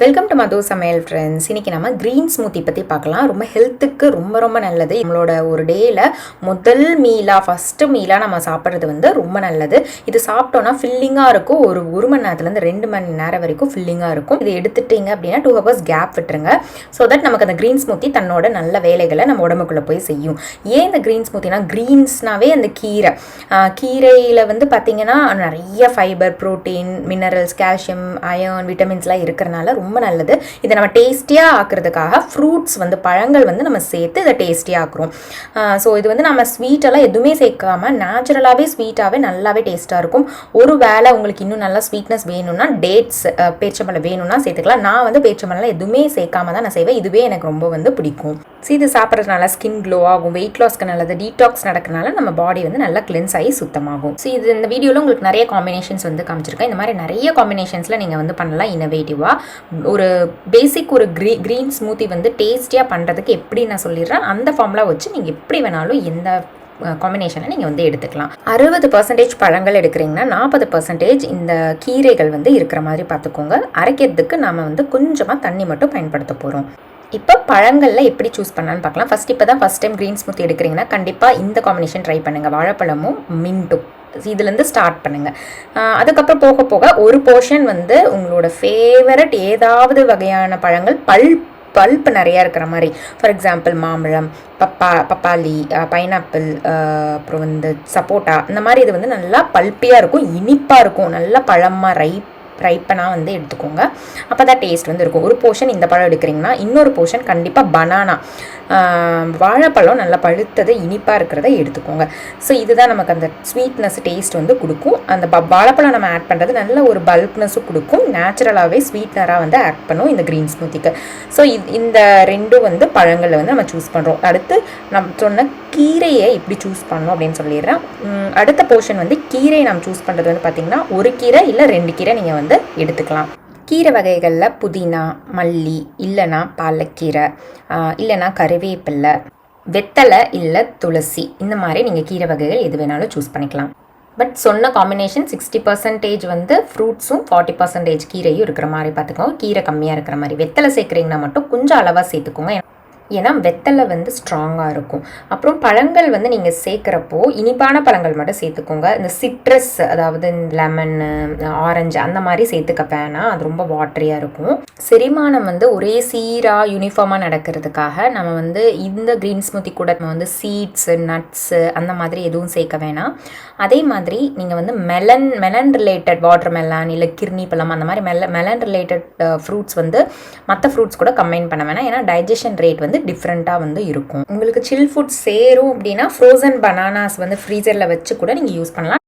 Welcome to மது சமையல் friends இன்னைக்கு நம்ம க்ரீன் ஸ்மூத்தி பற்றி பார்க்கலாம். ரொம்ப ஹெல்த்துக்கு ரொம்ப ரொம்ப நல்லது. நம்மளோட ஒரு டேயில் முதல் மீலாக ஃபஸ்ட்டு மீலாக நம்ம சாப்பிட்றது வந்து ரொம்ப நல்லது. இது சாப்பிட்டோன்னா ஃபில்லிங்காக இருக்கும். ஒரு ஒரு மணி நேரத்துலேருந்து ரெண்டு மணி நேரம் வரைக்கும் ஃபில்லிங்காக இருக்கும். இது எடுத்துட்டீங்க அப்படின்னா டூ ஹவர்ஸ் கேப் விட்டுருங்க. ஸோ தட் நமக்கு அந்த க்ரீன் ஸ்மூத்தி தன்னோட நல்ல வேலைகளை நம்ம உடம்புக்குள்ளே போய் செய்யும். ஏன் இந்த க்ரீன் ஸ்மூத்தினா க்ரீன்ஸ்னாவே அந்த கீரை. கீரையில் வந்து பார்த்தீங்கன்னா நிறைய fibre protein minerals calcium iron விட்டமின்ஸ்லாம் இருக்கிறனால ரொம்ப ரொம்ப நல்லது. இதை நம்ம டேஸ்டியாக ஆக்கிறதுக்காக ஃப்ரூட்ஸ் வந்து பழங்கள் வந்து நம்ம சேர்த்து இதை டேஸ்டியாக ஆக்குறோம். ஸோ இது வந்து நம்ம ஸ்வீட்டெல்லாம் எதுவுமே சேர்க்காம நேச்சுரலாகவே ஸ்வீட்டாகவே நல்லாவே டேஸ்ட்டாக இருக்கும். ஒரு வேளை உங்களுக்கு இன்னும் நல்லா ஸ்வீட்னஸ் வேணும்னா டேட்ஸ் பேச்சம்பழம் வேணும்னா சேர்த்துக்கலாம். நான் வந்து பேச்சம்பழம்லாம் எதுவுமே சேர்க்காம தான் நான் செய்வேன். இதுவே எனக்கு ரொம்ப வந்து பிடிக்கும். இது சாப்பிட்றதுனால ஸ்கின் க்ளோ ஆகும் வெயிட் லாஸ்க்கு நல்லது டீடாக்ஸ் நடக்கனால நம்ம பாடி வந்து நல்லா கிளென்ஸ் ஆகி சுத்தமாகும். ஸோ இது இந்த வீடியோவில் உங்களுக்கு நிறைய காம்பினேஷன்ஸ் வந்து காமிச்சிருக்கேன். இந்த மாதிரி நிறைய காம்பினேஷன்ஸில் நீங்கள் வந்து பண்ணலாம் இனோவேட்டிவாக ஒரு பேசிக் ஒரு க்ரீ க்ரீன் ஸ்மூத்தி வந்து டேஸ்டியாக பண்ணுறதுக்கு எப்படி நான் சொல்லிடுறேன் அந்த ஃபார்முலா வச்சு நீங்கள் எப்படி வேணாலும் எந்த காம்பினேஷனை நீங்கள் வந்து எடுத்துக்கலாம். அறுபது பர்சன்டேஜ் பழங்கள் எடுக்கிறீங்கன்னா நாற்பது பர்சன்டேஜ் இந்த கீரைகள் வந்து இருக்கிற மாதிரி பார்த்துக்கோங்க. அரைக்கிறதுக்கு நாம் வந்து கொஞ்சமாக தண்ணி மட்டும் பயன்படுத்த போகிறோம் இப்போ பழங்களில் எப்படி சூஸ் பண்ணலான்னு பார்க்கலாம். ஃபஸ்ட் இப்போ தான் ஃபஸ்ட் டைம் க்ரீன் ஸ்மூத்தி எடுக்கிறீங்கன்னா கண்டிப்பாக இந்த காம்பினேஷன் ட்ரை பண்ணுங்கள் வாழைப்பழமும் மின்ட்டும் இதுலேருந்து ஸ்டார்ட் பண்ணுங்கள் அதுக்கப்புறம் போக போக ஒரு போர்ஷன் வந்து உங்களோட ஃபேவரட் ஏதாவது வகையான பழங்கள் பல் பல்ப் நிறையா இருக்கிற மாதிரி. ஃபார் எக்ஸாம்பிள் மாம்பழம் பப்பா பப்பாளி பைனாப்பிள் அப்புறம் வந்து சப்போட்டா இந்த மாதிரி இது வந்து நல்லா பல்ப்பியாக இருக்கும் இனிப்பாக இருக்கும். நல்லா பழமாக ரைப் ரைப்பனாக வந்து எடுத்துக்கோங்க. அப்போ தான் டேஸ்ட் வந்து இருக்கும். ஒரு போர்ஷன் இந்த பழம் எடுக்கிறீங்கன்னா இன்னொரு போர்ஷன் கண்டிப்பாக பனானா வாழைப்பழம் நல்லா பழுத்தது இனிப்பாக இருக்கிறத எடுத்துக்கோங்க. ஸோ இதுதான் நமக்கு அந்த ஸ்வீட்னஸ் டேஸ்ட் வந்து கொடுக்கும். அந்த ப வாழைப்பழம் நம்ம ஆட் பண்ணுறது நல்ல ஒரு பல்க்னஸும் கொடுக்கும். நேச்சுரலாகவே ஸ்வீட்னராக வந்து ஆட் பண்ணும் இந்த க்ரீன் ஸ்மூத்திக்கு ஸோ இந்த ரெண்டும் வந்து பழங்களை வந்து நம்ம சூஸ் பண்ணுறோம் அடுத்து நம்ம சொன்ன கீரையை எப்படி சூஸ் பண்ணணும் அப்படின்னு சொல்லிடுறேன். அடுத்த போர்ஷன் வந்து கீரையை நாம் சூஸ் பண்ணுறது வந்து பார்த்திங்கன்னா ஒரு கீரை இல்லை ரெண்டு கீரை நீங்கள் வந்து எடுத்துக்கலாம். கீரை வகைகளில் புதினா மல்லி இல்லைனா பாலக்கீரை இல்லைனா கருவேப்பில்லை வெத்தலை இல்லை துளசி இந்த மாதிரி நீங்கள் கீரை வகைகள் எது வேணாலும் சூஸ் பண்ணிக்கலாம். பட் சொன்ன காம்பினேஷன் சிக்ஸ்டி பர்சன்டேஜ் வந்து ஃப்ரூட்ஸும் ஃபார்ட்டி பர்சன்டேஜ் கீரையும் இருக்கிற மாதிரி பார்த்துக்கோங்க கீரை கம்மியாக இருக்கிற மாதிரி. வெத்தலை சேர்க்குறீங்கன்னா மட்டும் கொஞ்சம் அளவாக சேர்த்துக்கோங்க. ஏன்னா வெத்தலை வந்து ஸ்ட்ராங்காக இருக்கும். அப்புறம் பழங்கள் வந்து நீங்கள் சேர்க்குறப்போ இனிப்பான பழங்கள் மட்டும் சேர்த்துக்கோங்க. இந்த சிட்ரஸ் அதாவது லெமன் ஆரஞ்சு அந்த மாதிரி சேர்த்துக்க வேணாம் அது ரொம்ப வாட்டரியாக இருக்கும். செரிமானம் வந்து ஒரே சீராக யூனிஃபார்மாக நடக்கிறதுக்காக நம்ம வந்து இந்த க்ரீன் ஸ்மூத்தி கூட நம்ம வந்து சீட்ஸு நட்ஸு அந்த மாதிரி எதுவும் சேர்க்க வேணாம். அதே மாதிரி நீங்கள் வந்து melon melon related water melon இல்லை கிர்னி பழம் அந்த மாதிரி மெல மெலன் ரிலேட்டட் ஃப்ரூட்ஸ் வந்து மற்ற ஃப்ரூட்ஸ் கூட கம்பைன் பண்ண வேணாம். ஏன்னா டைஜஷன் ரேட் வந்து டிஃப்ரெண்ட்டாக வந்து இருக்கும். உங்களுக்கு சில் ஃபுட் சேரும் அப்படின்னா ஃப்ரோசன் பனானாஸ் வந்து ஃப்ரீசரில் வச்சு கூட நீங்கள் யூஸ் பண்ணலாம்.